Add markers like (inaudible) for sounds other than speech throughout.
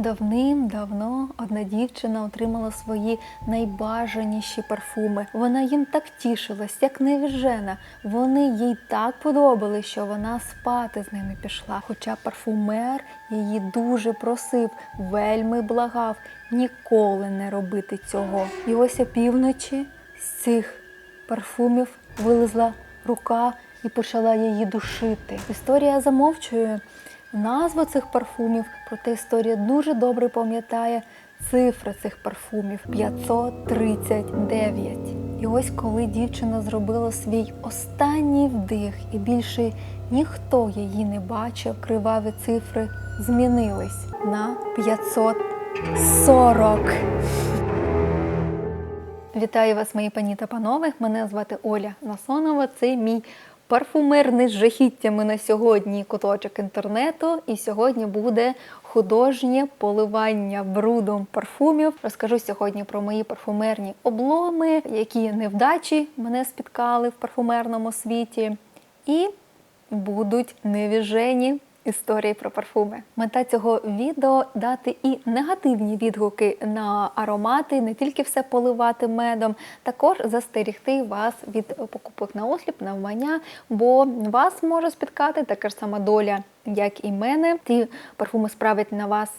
Давним-давно одна дівчина отримала свої найбажаніші парфуми. Вона їм так тішилась, як невіжена. Вони їй так подобались, що вона спати з ними пішла. Хоча парфумер її дуже просив, вельми благав ніколи не робити цього. І ось опівночі з цих парфумів вилезла рука і почала її душити. Історія замовчує назву цих парфумів, проте історія дуже добре пам'ятає цифри цих парфумів 539. І ось коли дівчина зробила свій останній вдих, і більше ніхто її не бачив, криваві цифри змінились на 540. Вітаю вас, мої пані та панове. Мене звати Оля Насонова. Це мій парфумерний з жахіттями на сьогодні куточок інтернету. І сьогодні буде художнє поливання брудом парфумів. Розкажу сьогодні про мої парфумерні обломи, які невдачі мене спіткали в парфумерному світі. І будуть невіжені історії про парфуми. Мета цього відео дати і негативні відгуки на аромати, не тільки все поливати медом, також застерігти вас від покупок на осліп, навмання, бо вас може спіткати така ж сама доля, як і мене. Ті парфуми справять на вас.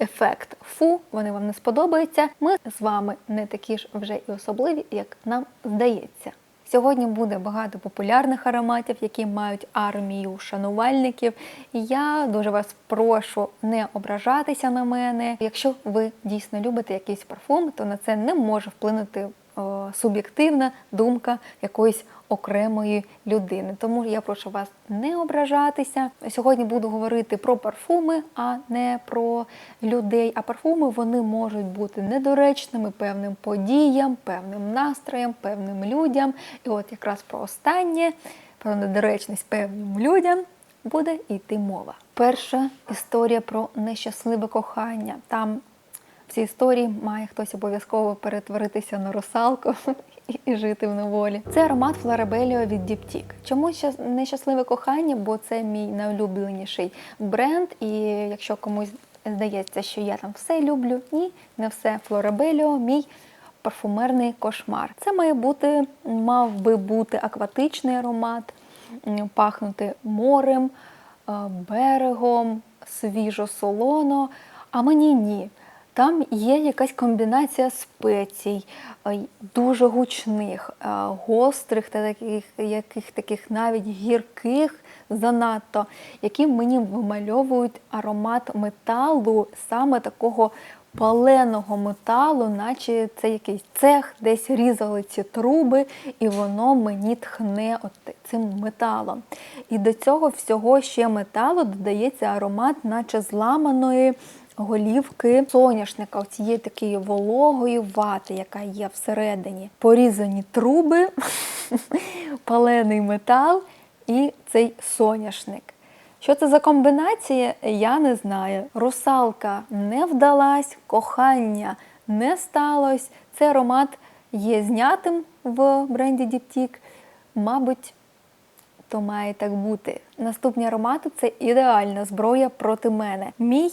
Ефект фу, вони вам не сподобаються. Ми з вами не такі ж вже і особливі, як нам здається. Сьогодні буде багато популярних ароматів, які мають армію шанувальників. Я дуже вас прошу не ображатися на мене. Якщо ви дійсно любите якийсь парфум, то на це не може вплинути суб'єктивна думка якоїсь окремої людини. Тому я прошу вас не ображатися. Сьогодні буду говорити про парфуми, а не про людей. А парфуми вони можуть бути недоречними певним подіям, певним настроєм, певним людям. І от якраз про останнє, про недоречність певним людям. Буде йти мова. Перша історія про нещасливе кохання. Там цій історії має хтось обов'язково перетворитися на русалку (laughs) і жити в неволі. Це аромат Флорабеліо від Діптік. Чому нещасливе кохання? Бо це мій найулюбленіший бренд. І якщо комусь здається, що я там все люблю, ні, не все. Флорабеліо мій парфумерний кошмар. Це має бути, мав би бути акватичний аромат, пахнути морем, берегом, свіжо-солоно. А мені ні. Там є якась комбінація спецій, е, дуже гучних, е, гострих та таких, яких таких навіть гірких занадто, які мені вимальовують аромат металу, саме такого паленого металу, наче це якийсь цех, десь різали ці труби, і воно мені тхне от цим металом. І до цього всього ще металу додається аромат, наче зламаної голівки соняшника, цієї такої вологої вати, яка є всередині. Порізані труби, (laughs) палений метал і цей соняшник. Що це за комбінація, я не знаю. Русалка не вдалась, кохання не сталося. Цей аромат є знятим в бренді Діптік. Мабуть, то має так бути. Наступні аромати це ідеальна зброя проти мене. Мій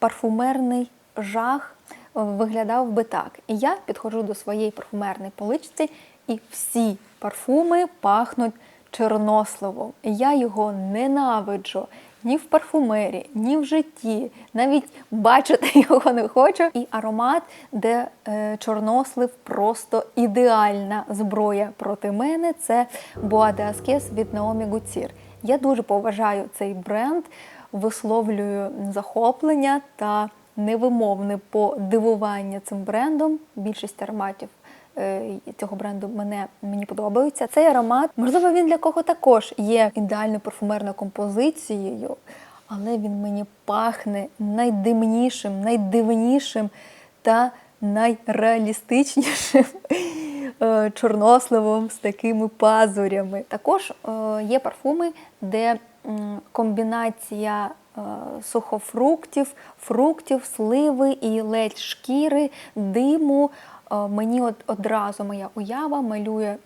парфумерний жах виглядав би так. І я підходжу до своєї парфумерної поличці, і всі парфуми пахнуть чорносливом. Я його ненавиджу. Ні в парфумері, ні в житті, навіть бачити (laughs) його не хочу. І аромат, де е, чорнослив просто ідеальна зброя проти мене. Це Bois de Asques від Naomi Gutierrez. Я дуже поважаю цей бренд, висловлюю захоплення та невимовне подивування цим брендом. Більшість ароматів е, цього бренду мене мені подобаються. Цей аромат, можливо, він для кого також є ідеальною парфумерною композицією, але він мені пахне найдимнішим, найдивнішим та найреалістичнішим е, чорносливом з такими пазурями. Також е, є парфуми, де комбінація е, сухофруктів, фруктів, сливи і ледь шкіри, диму мені от одразу моя уява малює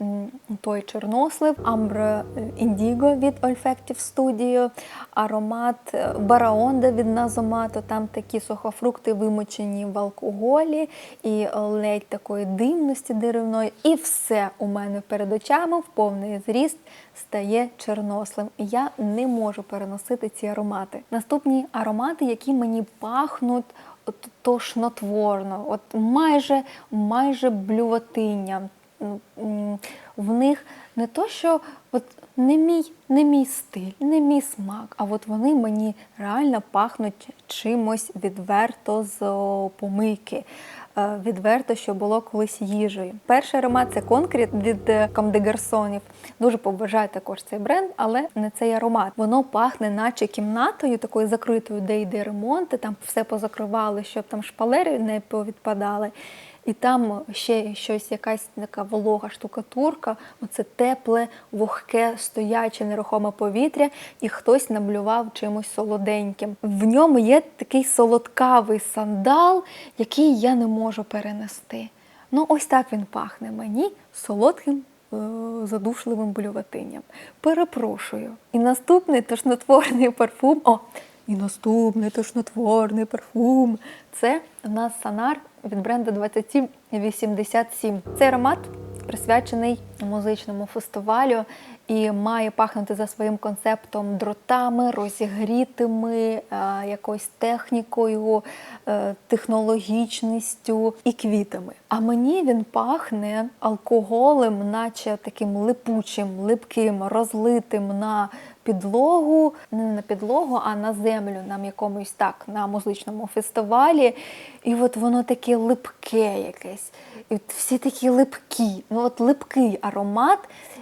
той чорнослив, амбра індіго від Olfactive Studio, аромат е, бараонда від Назомато. Там такі сухофрукти вимочені в алкоголі і е, ледь такої димності деревної. І все у мене перед очами в повний зріст стає чорнослив. І я не можу переносити ці аромати. Наступні аромати, які мені пахнуть от тошнотворно, от майже, майже блювотиння. Ну, В них не то, що от не мій, не мій стиль, не мій смак, а от вони мені реально пахнуть чимось відверто з помийки. Е, Відверто, що було колись їжею. Перший аромат це конкрет від е, Comme Garçons. Дуже побажаю також цей бренд, але не цей аромат. Воно пахне, наче кімнатою, такою закритою, де йде ремонт, і там все позакривали, щоб там шпалери не повідпадали. І там ще щось, якась така волога штукатурка, оце тепле, вогке, стояче, нерухоме повітря, і хтось наблював чимось солоденьким. В ньому є такий солодкавий сандал, який я не можу перенести. Ну, ось так він пахне мені солодким. е, Задушливим блюватинням. Перепрошую. І наступний тошнотворний парфум. О, і наступний тошнотворний парфум. Це в нас Санар від бренду 2787. Цей аромат присвячений музичному фестивалю і має пахнути за своїм концептом дротами, розігрітими, е, якоюсь технікою, е, технологічністю і квітами. А мені він пахне алкоголем, наче таким липучим, липким, розлитим на підлогу, не на підлогу, а на землю, на якомусь так, на музичному фестивалі. І от воно таке липке якесь. І от всі такі липкі. Ну от липкий аромат,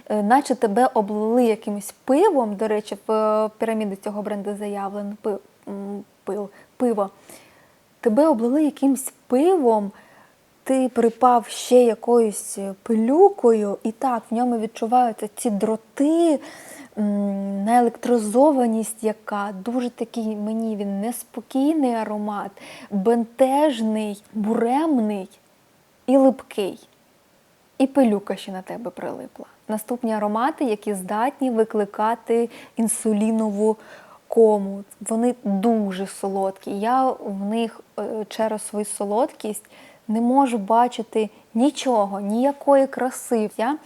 е, наче тебе облили якимось пивом. До речі, в е, піраміді цього бренду заявлено пив, м, пиво. Тебе облили якимось пивом. Ти припав ще якоюсь пилюкою, і так в ньому відчуваються ці дроти, наелектризованість, яка дуже такий мені він неспокійний аромат, бентежний, буремний і липкий. І пилюка ще на тебе прилипла. Наступні аромати, які здатні викликати інсулінову кому. Вони дуже солодкі. Я в них е, через свою солодкість не можу бачити нічого, ніякої краси. Я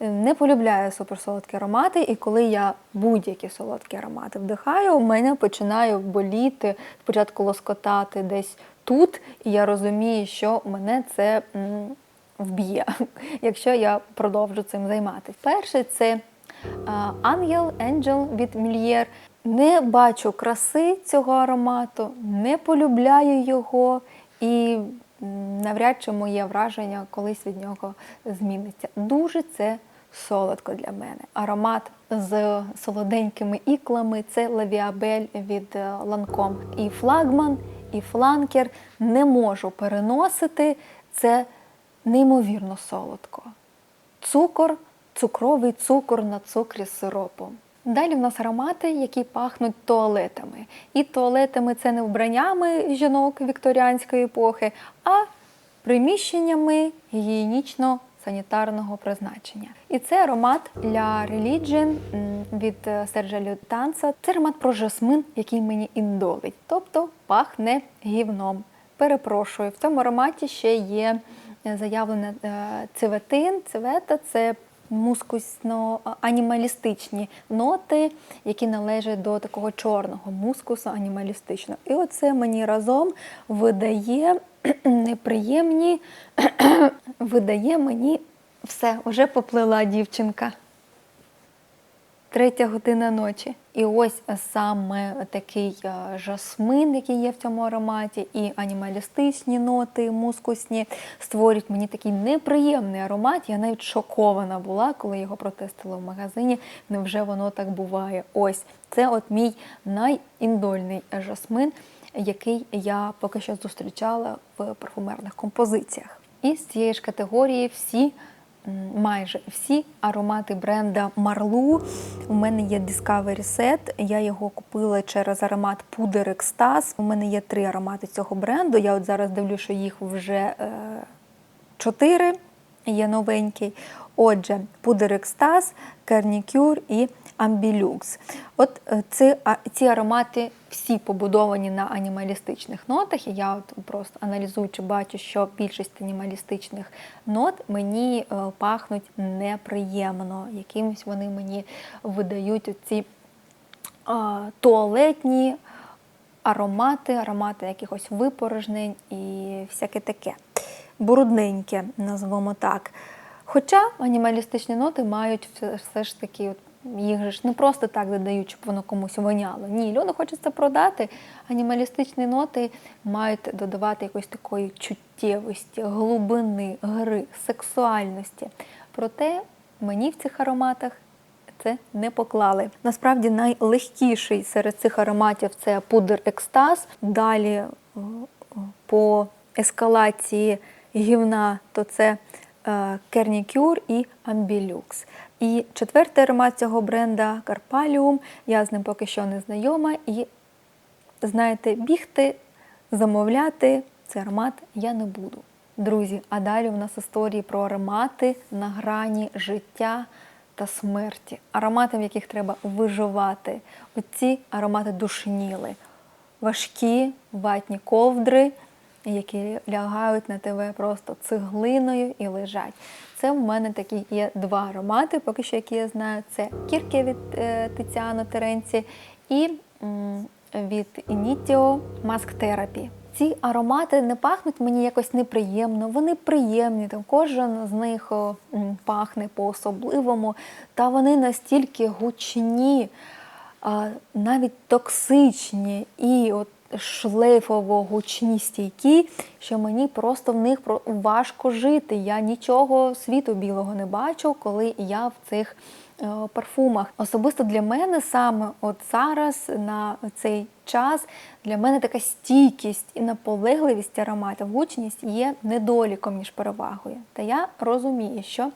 е, не полюбляю суперсолодкі аромати, і коли я будь-які солодкі аромати вдихаю, у мене починає боліти, спочатку лоскотати десь тут, і я розумію, що мене це вб'є, (laughs) якщо я продовжу цим займатися. Перший це Ангел Angel від Мільєр. Не бачу краси цього аромату, не полюбляю його і навряд чи моє враження колись від нього зміниться. Дуже це солодко для мене. Аромат з солоденькими іклами це лавіабель від е, Ланком. І флагман, і фланкер не можу переносити. Це неймовірно солодко. Цукор, цукровий цукор на цукрі з сиропом. Далі в нас аромати, які пахнуть туалетами. І туалетами це не вбраннями жінок вікторіанської епохи, а приміщеннями гігієнічно-санітарного призначення. І це аромат для Religion від е, Сержа Лютанца. Це аромат про жасмин, який мені індолить, тобто пахне гівном. Перепрошую, в цьому ароматі ще є заявлена е, цеветин. Цевета це мускусно-анімалістичні ноти, які належать до такого чорного мускусу анімалістичного. І оце мені разом видає (clears throat) неприємні, (clears throat) видає мені все, вже поплила дівчинка. Третя година ночі. І ось саме такий е, жасмин, який є в цьому ароматі, і анімалістичні ноти, мускусні, створюють мені такий неприємний аромат. Я навіть шокована була, коли його протестила в магазині. Невже воно так буває? Ось це от мій найіндольний жасмин, який я поки що зустрічала в парфумерних композиціях. І з цієї ж категорії всі. Майже всі аромати бренда Марлу. У мене є Discovery Set. Я його купила через аромат Пудер Екстаз. У мене є три аромати цього бренду. Я от зараз дивлюся, що їх вже е, чотири є новенький. Отже, пудер екстаз, кернікюр і амбілюкс. От е, ці, ці аромати всі побудовані на анімалістичних нотах. І я от просто аналізуючи, бачу, що більшість анімалістичних нот мені е, пахнуть неприємно. Якимось вони мені видають оці а, туалетні аромати, аромати якихось випорожнень і всяке таке. Брудненьке, назвемо так. Хоча анімалістичні ноти мають все ж таки, от, їх же ж не просто так додають, щоб воно комусь воняло. Ні, люди хочуть це продати. Анімалістичні ноти мають додавати якоїсь такої чуттєвості, глибини, гри, сексуальності. Проте мені в цих ароматах це не поклали. Насправді найлегкіший серед цих ароматів це пудр екстаз. Далі о, о, по ескалації гівна, то це е, кернікюр і амбілюкс. І четвертий аромат цього бренда Карпаліум. Я з ним поки що не знайома. І знаєте, бігти, замовляти цей аромат я не буду. Друзі, а далі у нас історії про аромати на грані життя та смерті. Аромати, в яких треба виживати. Оці аромати душніли. Важкі ватні ковдри, які лягають на тебе просто цеглиною і лежать. Це в мене такі є два аромати, поки що, які я знаю. Це кірки від е, Тетяно Теренці і м, від Initio Mask Therapy. Ці аромати не пахнуть мені якось неприємно, вони приємні, там кожен з них пахне по-особливому, та вони настільки гучні, навіть токсичні і от шлейфово гучні стійкі, що мені просто в них важко жити. Я нічого світу білого не бачу, коли я в цих е, парфумах. Особисто для мене саме от зараз на цей час для мене така стійкість і наполегливість ароматів, гучність є недоліком ніж перевагою. Та я розумію, що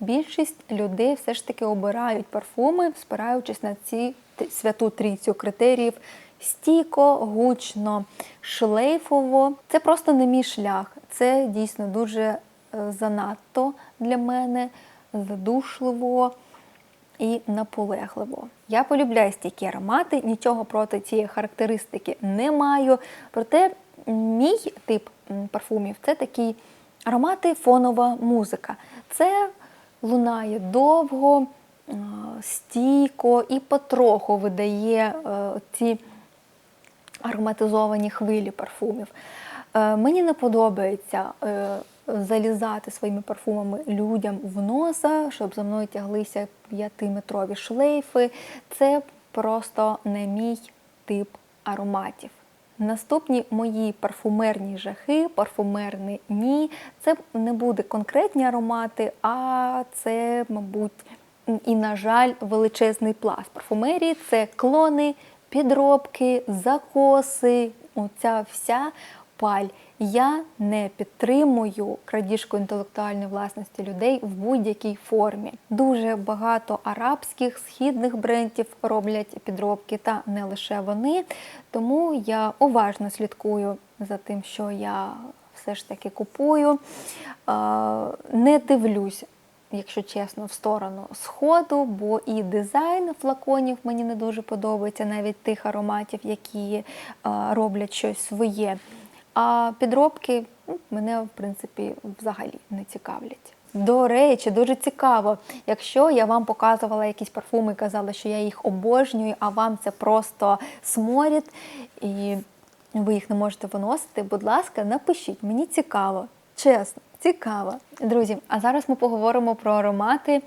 більшість людей все ж таки обирають парфуми, спираючись на ці святу трійцю критеріїв. Стійко, гучно, шлейфово. Це просто не мій шлях. Це дійсно дуже е, занадто для мене, задушливо і наполегливо. Я полюбляю стійкі аромати, нічого проти цієї характеристики не маю. Проте мій тип парфумів це такі аромати фонова музика. Це лунає довго, стійко і потроху видає е, ці ароматизовані хвилі парфумів. Е, Мені не подобається е, залізати своїми парфумами людям в носа, щоб за мною тяглися п'ятиметрові шлейфи. Це просто не мій тип ароматів. Наступні мої парфумерні жахи, парфумерні ні. Це не буде конкретні аромати, а це, мабуть, і, на жаль, величезний пласт парфумерії це клони, підробки, закоси, оця вся паль. Я не підтримую крадіжку інтелектуальної власності людей в будь-якій формі. Дуже багато арабських східних брендів роблять підробки, та не лише вони. Тому я уважно слідкую за тим, що я все ж таки купую. Не дивлюсь якщо чесно, в сторону сходу, бо і дизайн флаконів мені не дуже подобається, навіть тих ароматів, які а, роблять щось своє. А підробки ну, мене, в принципі, взагалі не цікавлять. До речі, дуже цікаво, якщо я вам показувала якісь парфуми і казала, що я їх обожнюю, а вам це просто сморід, і ви їх не можете виносити, будь ласка, напишіть, мені цікаво, чесно, цікаво. Друзі, а зараз ми поговоримо про аромати,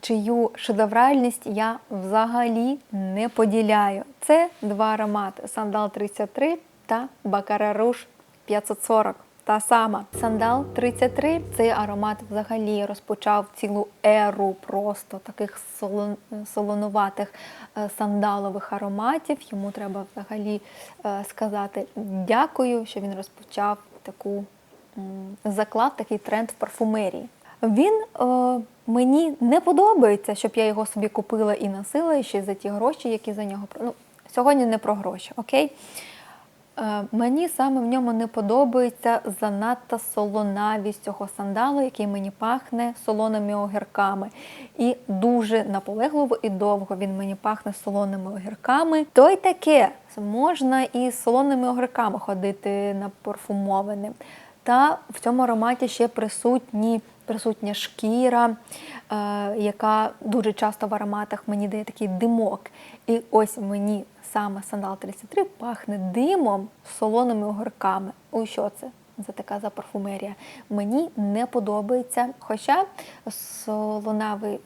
чию шедевральність я взагалі не поділяю. Це два аромати: Сандал 33 та Бакара Руж 540. Та сама Сандал 33 цей аромат взагалі розпочав цілу еру просто таких солонуватих е, сандалових ароматів. Йому треба взагалі е, сказати дякую, що він розпочав таку м, заклад, такий тренд в парфумерії. Він е, мені не подобається, щоб я його собі купила і носила і ще за ті гроші, які за нього ну, сьогодні не про гроші, окей? Е, Мені саме в ньому не подобається занадто солонавість цього сандалу, який мені пахне солоними огірками. І дуже наполегливо і довго він мені пахне солоними огірками. То й таке можна і з солоними огірками ходити на парфумоване. Та в цьому ароматі ще присутні, присутня шкіра, е, яка дуже часто в ароматах мені дає такий димок. І ось мені саме сандал 33 пахне димом з солоними огірками. Ой, що це? за така за парфумерія. Мені не подобається. Хоча солонавий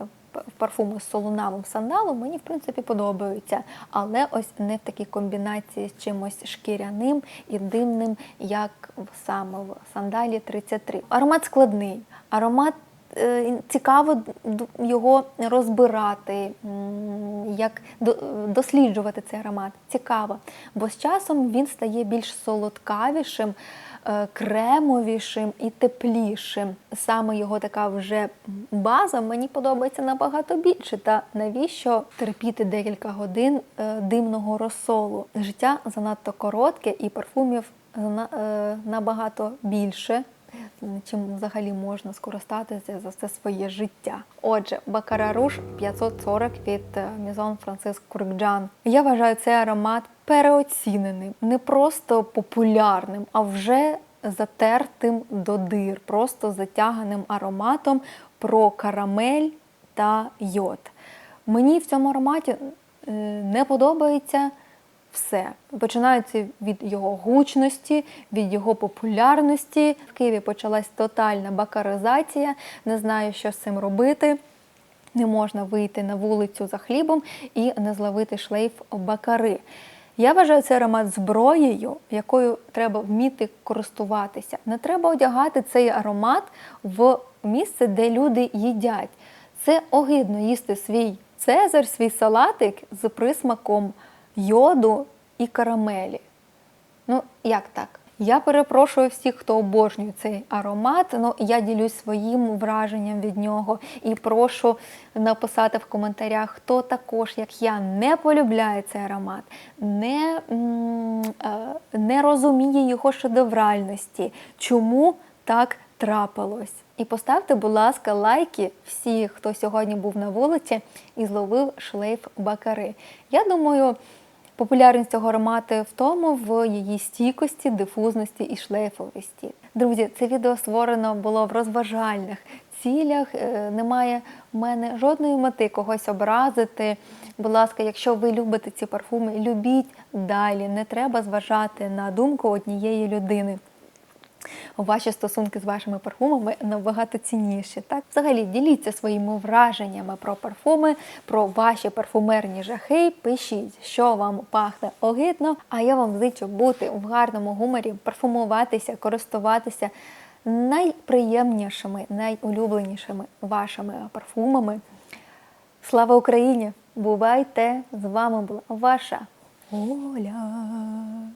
парфуми з солонавим сандалом мені в принципі подобаються, але ось не в такій комбінації з чимось шкіряним і димним, як саме в сандалі 33. Аромат складний, аромат. е, Цікаво його розбирати, як досліджувати цей аромат. Цікаво, бо з часом він стає більш солодкавішим, кремовішим і теплішим. Саме його така вже база мені подобається набагато більше. Та навіщо терпіти декілька годин е, димного розсолу? Життя занадто коротке і парфумів е, набагато більше. Чим взагалі можна скористатися за все своє життя. Отже, Бакара Руш 540 від е, Мізон Франциск Куркджан. Я вважаю цей аромат переоціненим, не просто популярним, а вже затертим до дир, просто затяганим ароматом про карамель та йод. Мені в цьому ароматі е, не подобається все. Починається від його гучності, від його популярності. В Києві почалась тотальна бакаризація. Не знаю, що з цим робити. Не можна вийти на вулицю за хлібом і не зловити шлейф бакари. Я вважаю цей аромат зброєю, якою треба вміти користуватися. Не треба одягати цей аромат в місце, де люди їдять. Це огидно їсти свій цезар, свій салатик з присмаком йоду і карамелі. Ну, як так? Я перепрошую всіх, хто обожнює цей аромат. Ну, я ділюсь своїм враженням від нього і прошу написати в коментарях, хто також, як я, не полюбляє цей аромат, не, е, не розуміє його шедевральності. Чому так трапилось? І поставте, будь ласка, лайки всі, хто сьогодні був на вулиці і зловив шлейф бакари. Я думаю. Популярність цього аромати в тому в її стійкості, дифузності і шлейфовості. Друзі, це відео створено було в розважальних цілях. Е, Немає в мене жодної мети когось образити. Будь ласка, якщо ви любите ці парфуми, любіть далі. Не треба зважати на думку однієї людини. Ваші стосунки з вашими парфумами набагато цінніші. Так, взагалі діліться своїми враженнями про парфуми, про ваші парфумерні жахи. Пишіть, що вам пахне огидно. А я вам зичу бути в гарному гуморі, парфумуватися, користуватися найприємнішими, найулюбленішими вашими парфумами. Слава Україні! Бувайте! З вами була ваша Оля.